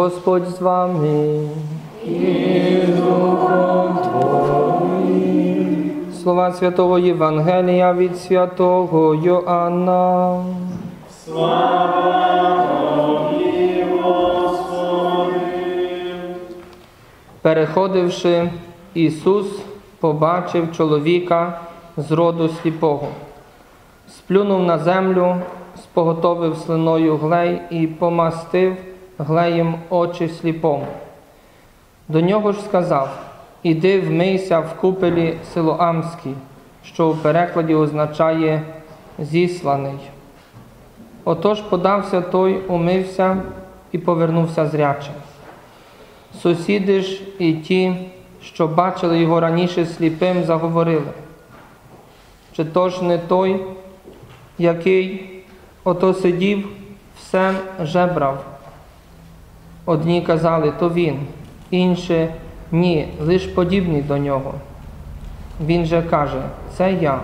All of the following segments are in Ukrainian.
Господь з вами. Слова Святого Євангелія від святого Йоанна. Слава! Переходивши, Ісус побачив чоловіка з роду сліпого, сплюнув на землю, споготовив слиною глей і помастив глеєм очі сліпому. До нього ж сказав: Іди вмийся в купелі Силоамській, що у перекладі означає зісланий. Отож подався той, умився і повернувся зрячим. Сусіди ж і ті, що бачили його раніше сліпим, заговорили. Чи то ж не той, який ото сидів, все жебрав? Одні казали, то він, інші ні, лиш подібний до нього. Він же каже, це я.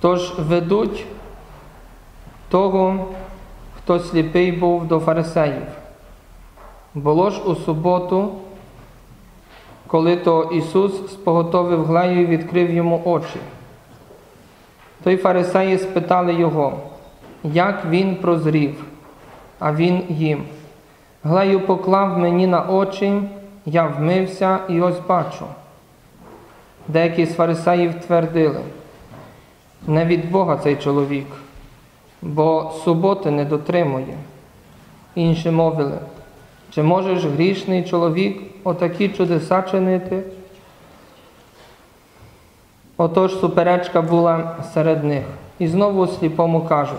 Тож ведуть того, хто сліпий був до фарисеїв. Було ж у суботу, коли то Ісус споготовив глею і відкрив йому очі. Той фарисеї спитали його, як він прозрів, а він їм. Глею поклав мені на очі, я вмився і ось бачу. Деякі з фарисеїв твердили, не від Бога цей чоловік, бо суботи не дотримує. Інші мовили, чи можеш грішний чоловік отакі чудеса чинити? Отож суперечка була серед них. І знову сліпому кажуть,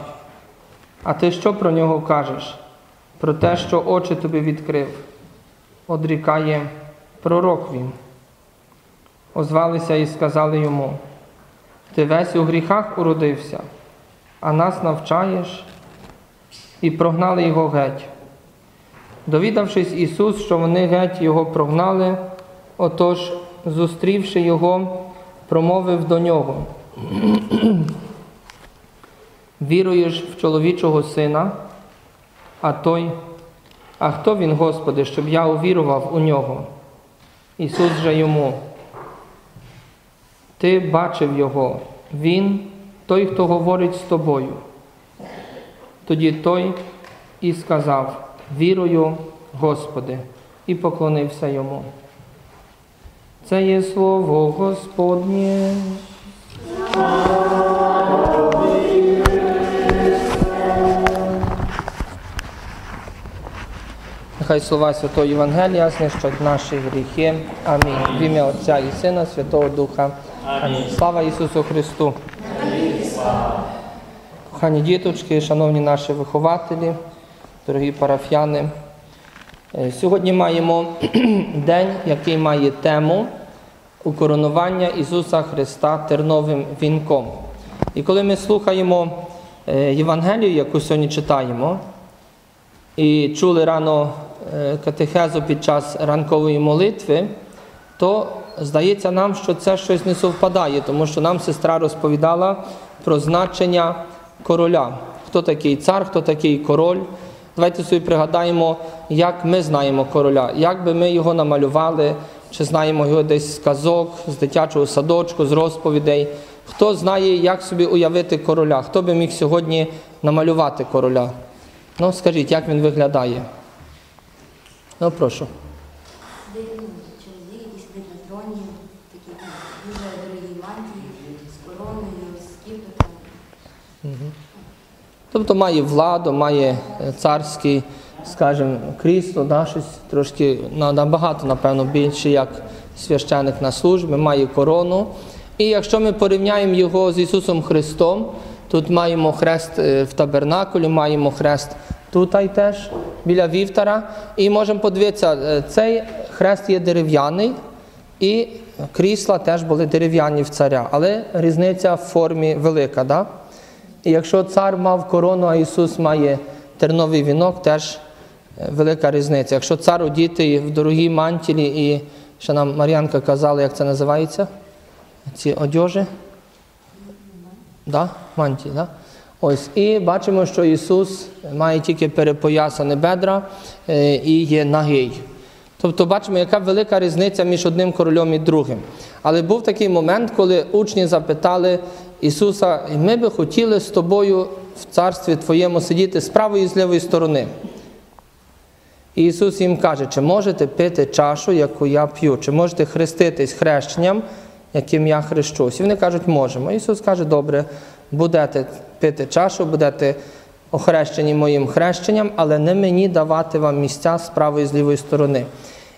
а ти що про нього кажеш? Про те, що очі тобі відкрив, одрікає пророк він. Озвалися і сказали йому, ти весь у гріхах уродився, а нас навчаєш, і прогнали його геть. Довідавшись Ісус, що вони геть його прогнали, отож, зустрівши його, промовив до нього. Віруєш в чоловічого сина, а той, а хто він, Господи, щоб я увірував у нього? Ісус же йому. Ти бачив Його, Він той, хто говорить з тобою. Тоді той і сказав, вірую, Господи, і поклонився йому. Це є слово Господнє. Нехай слова Святого Євангелія знищать наші гріхи. Амінь. В ім'я Отця і Сина, Святого Духа. Амінь. Слава Ісусу Христу. Кохані діточки, шановні наші вихователі, дорогі парафіяни. Е, Сьогодні маємо день, який має тему укоронування Ісуса Христа терновим вінком. І коли ми слухаємо е, Євангелію, яку сьогодні читаємо, і чули рано катехезу під час ранкової молитви, то здається нам, що це щось не совпадає, тому що нам сестра розповідала про значення короля. Хто такий цар, хто такий король. Давайте собі пригадаємо, як ми знаємо короля, як би ми його намалювали, чи знаємо його десь з казок, з дитячого садочку, з розповідей. Хто знає, як собі уявити короля? Хто би міг сьогодні намалювати короля? Ну, скажіть, як він виглядає? Ну, прошу. Тобто має владу, має царське, скажімо, крісло, да, щось трошки набагато, напевно, більше, як священик на службі, має корону. І якщо ми порівняємо його з Ісусом Христом, тут маємо хрест в табернакулі, маємо хрест тут теж, біля вівтара. І можемо подивитися, е, цей хрест є дерев'яний, і крісла теж були дерев'яні в царя, але різниця в формі велика. Да? І якщо цар мав корону, а Ісус має терновий вінок, теж е, велика різниця. Якщо цар одітий в дорогій мантілі, і ще нам Мар'янка казала, як це називається? Ці одежі? Да? Мантії, да? Ось, і бачимо, що Ісус має тільки перепоясані бедра е, і є нагий. Тобто бачимо, яка велика різниця між одним королем і другим. Але був такий момент, коли учні запитали Ісуса, ми би хотіли з тобою в царстві Твоєму сидіти з правої і з лівої сторони. І Ісус їм каже, чи можете пити чашу, яку я п'ю, чи можете хреститись хрещенням, яким я хрещусь. І вони кажуть, можемо. Ісус каже, добре, будете пити чашу, будете охрещені моїм хрещенням, але не мені давати вам місця з правої і з лівої сторони.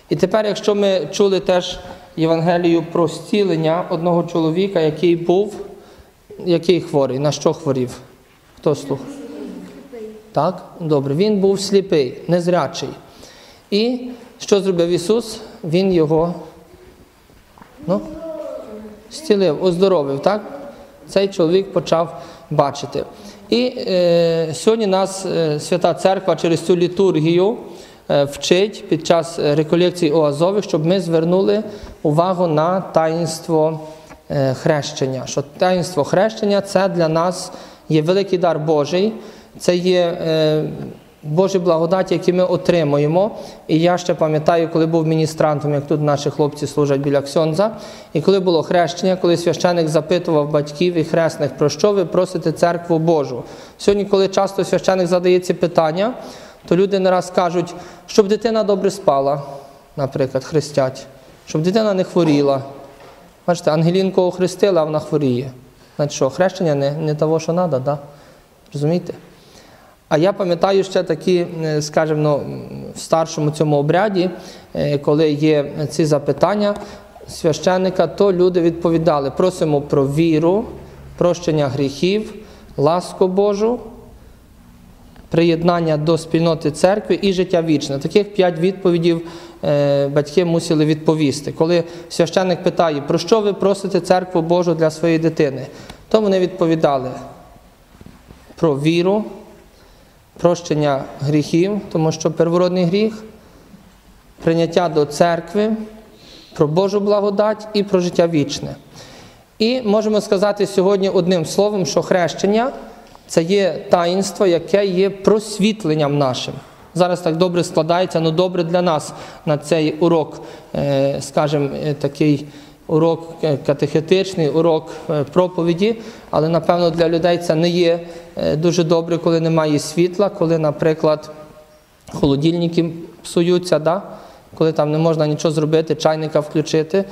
І тепер, якщо ми чули теж Євангелію про зцілення одного чоловіка, який був, який хворий, на що хворів? Хто слухав? Так, добре. Він був сліпий, незрячий. І що зробив Ісус? Він його ну, зцілив, оздоровив, так? Цей чоловік почав бачити. І е, сьогодні нас е, Свята Церква через цю літургію е, вчить під час реколекції у Азові, щоб ми звернули увагу на таїнство е, хрещення. Що таїнство хрещення це для нас є великий дар Божий, це є е, Божі благодаті, які ми отримуємо. І я ще пам'ятаю, коли був міністрантом, як тут наші хлопці служать біля Ксьонза, і коли було хрещення, коли священик запитував батьків і хресних, про що ви просите церкву Божу. Сьогодні, коли часто священик задає ці питання, то люди не раз кажуть, щоб дитина добре спала, наприклад, хрестять, щоб дитина не хворіла. Бачите, Ангелінку охрестила, а вона хворіє. Значить що, хрещення не, не того, що треба, да? розумієте? А я пам'ятаю ще такі, е, скажімо, ну, в старшому цьому обряді, е, коли є ці запитання священника, то люди відповідали: просимо про віру, прощення гріхів, ласку Божу, приєднання до спільноти церкви і життя вічне. Таких п'ять відповідів е, батьки мусили відповісти. Коли священник питає, про що ви просите церкву Божу для своєї дитини, то вони відповідали про віру прощення гріхів, тому що первородний гріх, прийняття до церкви, про Божу благодать і про життя вічне. І можемо сказати сьогодні одним словом, що хрещення це є таїнство, яке є просвітленням нашим. Зараз так добре складається, але добре для нас на цей урок, е, скажімо, е, такий урок е, катехетичний, урок проповіді, але напевно для людей це не є дуже добре, коли немає світла, коли, наприклад, холодильники псуються, да? коли там не можна нічого зробити, чайника включити.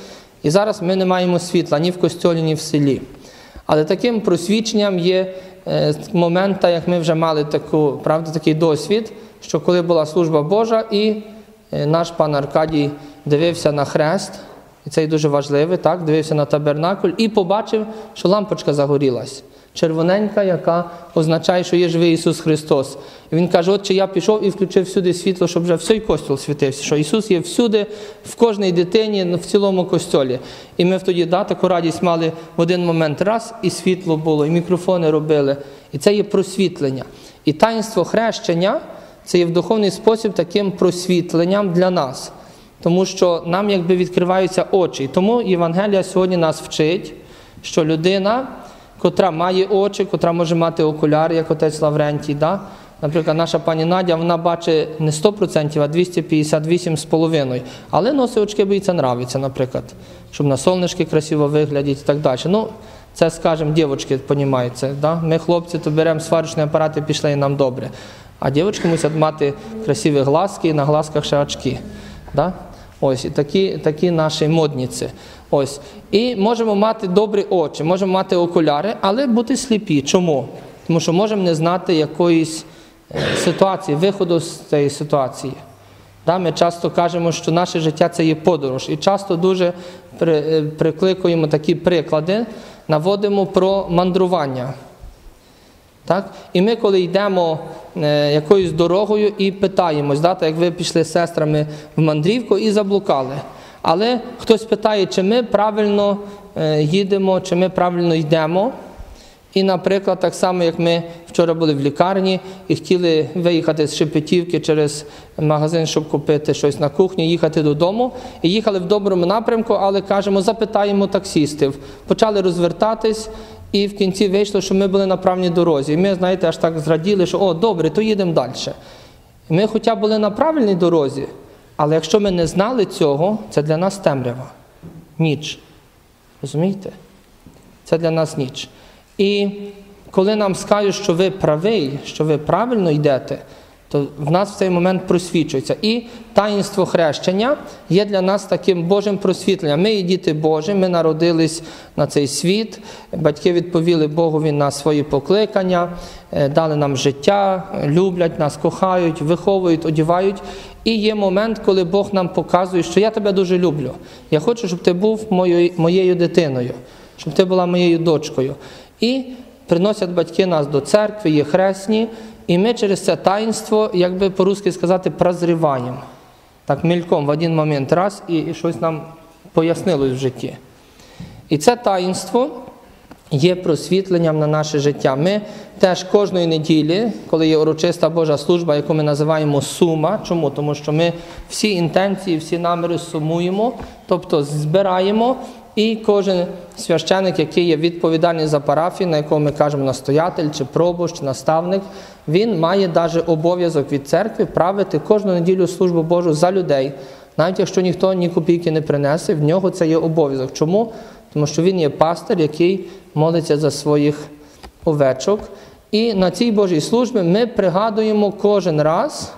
І зараз ми не маємо світла ні в костьолі, ні в селі. Але таким просвідченням є момент, як ми вже мали таку, правда, такий досвід, що коли була служба Божа, і наш пан Аркадій дивився на хрест, і це дуже важливо, так, дивився на табернакуль і побачив, що лампочка загорілась. Червоненька, яка означає, що є живий Ісус Христос. І Він каже, от чи я пішов і включив всюди світло, щоб вже всій костюл світився, що Ісус є всюди, в кожній дитині, в цілому костьолі. І ми тоді да, таку радість мали в один момент раз, і світло було, і мікрофони робили. І це є просвітлення. І таїнство хрещення це є в духовний спосіб таким просвітленням для нас. Тому що нам якби відкриваються очі. Тому Євангелія сьогодні нас вчить, що людина, котра має очі, котра може мати окуляри, як отець Лаврентій, да? наприклад, наша пані Надя, вона бачить не 100%, а 258,5%. Але носить очки, бо їй це нравиться, наприклад, щоб на сонечки красиво виглядіть і так далі. Ну, це, скажімо, дівчатки це. Да? Ми, хлопці, то беремо сварочні апарати, пішли і нам добре. А дівчатки мусять мати красиві глазки і на глазках ще очки. Да? Ось такі такі наші модниці. Ось. І можемо мати добрі очі, можемо мати окуляри, але бути сліпі. Чому? Тому що можемо не знати якоїсь ситуації, виходу з цієї ситуації. Да, Ми часто кажемо, що наше життя це є подорож. І часто дуже при, прикликуємо такі приклади, наводимо про мандрування. Так? І ми, коли йдемо е, якоюсь дорогою і питаємось, так як ви пішли з сестрами в мандрівку і заблукали. Але хтось питає, чи ми правильно е, їдемо, чи ми правильно йдемо. І, наприклад, так само, як ми вчора були в лікарні і хотіли виїхати з Шепетівки через магазин, щоб купити щось на кухні, їхати додому. І їхали в доброму напрямку, але кажемо, запитаємо таксістів. Почали розвертатись. І в кінці вийшло, що ми були на правній дорозі. І ми, знаєте, аж так зраділи, що о, добре, то їдемо далі. Ми хоча були на правильній дорозі, але якщо ми не знали цього, це для нас темрява, ніч. Розумієте? Це для нас ніч. І коли нам скажуть, що ви правий, що ви правильно йдете, то в нас в цей момент просвічується. І таїнство хрещення є для нас таким Божим просвітленням. Ми є діти Божі, ми народились на цей світ, батьки відповіли Богові на свої покликання, е, дали нам життя, люблять нас, кохають, виховують, одівають. І є момент, коли Бог нам показує, що я тебе дуже люблю. Я хочу, щоб ти був моєю, моєю дитиною, щоб ти була моєю дочкою. І приносять батьки нас до церкви, є хресні, і ми через це таїнство, як би по-русски сказати, прозріваємо. Так, мільком в один момент раз, і, і щось нам пояснилось в житті. І це таїнство є просвітленням на наше життя. Ми теж кожної неділі, коли є урочиста Божа служба, яку ми називаємо сума. Чому? Тому що ми всі інтенції, всі наміри сумуємо, тобто збираємо. І кожен священик, який є відповідальний за парафію, на якого ми кажемо настоятель чи пробуш, чи наставник, він має навіть обов'язок від церкви правити кожну неділю службу Божу за людей. Навіть якщо ніхто ні копійки не принесе, в нього це є обов'язок. Чому? Тому що він є пастир, який молиться за своїх овечок. І на цій Божій службі ми пригадуємо кожен раз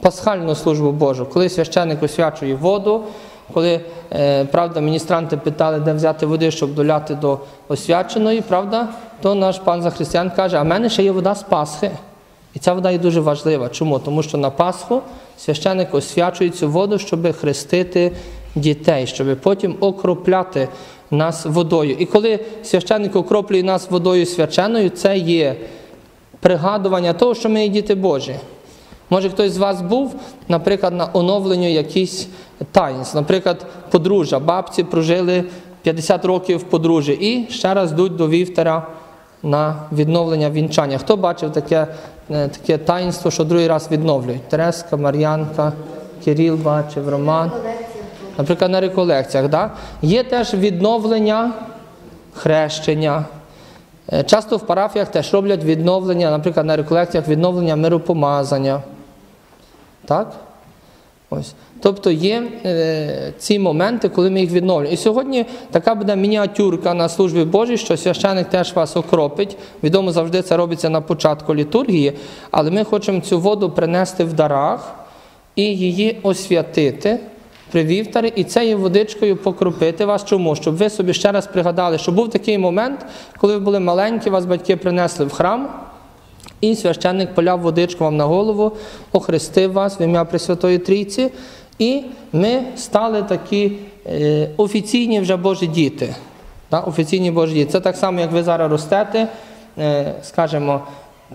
пасхальну службу Божу, коли священник освячує воду, коли е, правда, міністранти питали, де взяти води, щоб доляти до освяченої, правда, то наш пан Захристиян каже, а в мене ще є вода з Пасхи. І ця вода є дуже важлива. Чому? Тому що на Пасху священик освячує цю воду, щоб хрестити дітей, щоб потім окропляти нас водою. І коли священик окроплює нас водою свяченою, це є пригадування того, що ми є діти Божі. Може, хтось з вас був, наприклад, на оновленні якихось таїнств. Наприклад, подружжя, бабці прожили 50 років в подружжі і ще раз йдуть до вівтера на відновлення вінчання. Хто бачив таке, е, таке таїнство, що другий раз відновлюють? Тереска, Мар'янка, Кирил бачив, Роман. Наприклад, на реколекціях. Да? Є теж відновлення хрещення. Е, Часто в парафіях теж роблять відновлення, наприклад, на реколекціях відновлення миропомазання. Так? Ось. Тобто є е, ці моменти, коли ми їх відновлюємо. І сьогодні така буде мініатюрка на службі Божій, що священик теж вас окропить. Відомо, завжди це робиться на початку літургії, але ми хочемо цю воду принести в дарах і її освятити при вівтарі, і цією водичкою покропити вас. Чому? Щоб ви собі ще раз пригадали, що був такий момент, коли ви були маленькі, вас батьки принесли в храм. І священник поляв водичку вам на голову, охрестив вас в ім'я Пресвятої Трійці, і ми стали такі е, офіційні вже Божі діти. Офіційні Божі діти. Це так само, як ви зараз ростете, е, скажімо,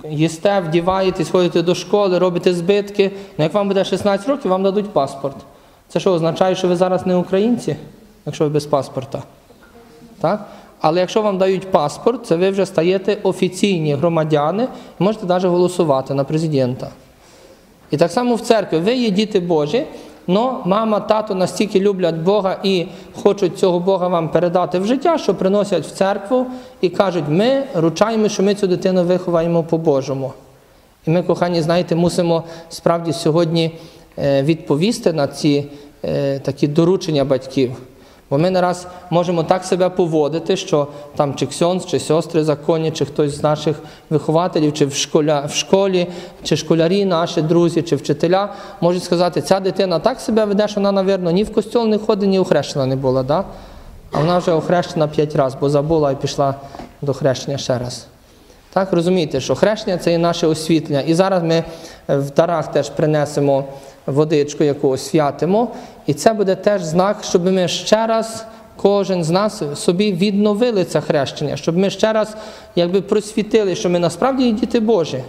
їсте, вдіваєтесь, ходите до школи, робите збитки. Ну, як вам буде 16 років, вам дадуть паспорт. Це що означає, що ви зараз не українці, якщо ви без паспорта? Так? Але якщо вам дають паспорт, це ви вже стаєте офіційні громадяни і можете навіть голосувати на президента. І так само в церкві ви є діти Божі, але мама, тато настільки люблять Бога і хочуть цього Бога вам передати в життя, що приносять в церкву і кажуть, ми ручаємо, що ми цю дитину виховаємо по-божому. І ми, кохані, знаєте, мусимо справді сьогодні е, відповісти на ці е, такі доручення батьків. Бо ми не раз можемо так себе поводити, що там чи ксьонс, чи сестри законні, чи хтось з наших вихователів, чи в, школя, в школі, чи школярі, наші друзі, чи вчителя можуть сказати, ця дитина так себе веде, що вона, навірно, ні в костьол не ходить, ні охрещена не була. Да? А вона вже охрещена п'ять разів, бо забула і пішла до хрещення ще раз. Так, розумієте, що хрещення це і наше освітлення. І зараз ми в дарах теж принесемо водичку, яку освятимо. І це буде теж знак, щоб ми ще раз, кожен з нас собі відновили це хрещення, щоб ми ще раз якби просвітили, що ми насправді діти Божі.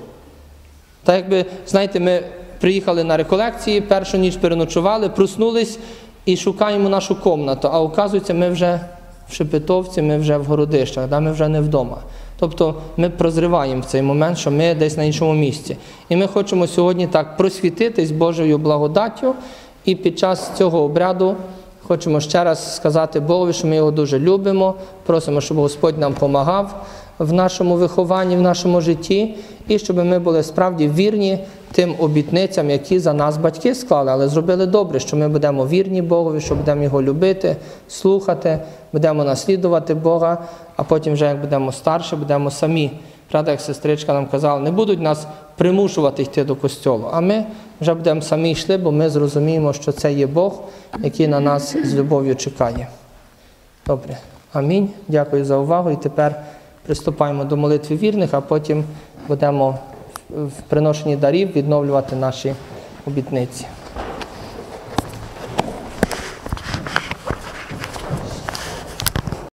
Так якби, знаєте, ми приїхали на реколекції, першу ніч переночували, проснулись і шукаємо нашу комнату. А оказується, ми вже в Шепетовці, ми вже в городищах, да? ми вже не вдома. Тобто ми прозриваємо в цей момент, що ми десь на іншому місці. І ми хочемо сьогодні так просвітитись Божою благодаттю, і під час цього обряду хочемо ще раз сказати Богові, що ми його дуже любимо, просимо, щоб Господь нам допомагав, в нашому вихованні, в нашому житті, і щоб ми були справді вірні тим обітницям, які за нас батьки склали, але зробили добре, що ми будемо вірні Богові, що будемо його любити, слухати, будемо наслідувати Бога, а потім, вже як будемо старше, будемо самі. Правда, як сестричка нам казала, не будуть нас примушувати йти до костьолу, а ми вже будемо самі йшли, бо ми зрозуміємо, що це є Бог, який на нас з любов'ю чекає. Добре. Амінь. Дякую за увагу. І тепер приступаємо до молитви вірних, а потім будемо в приношенні дарів відновлювати наші обітниці.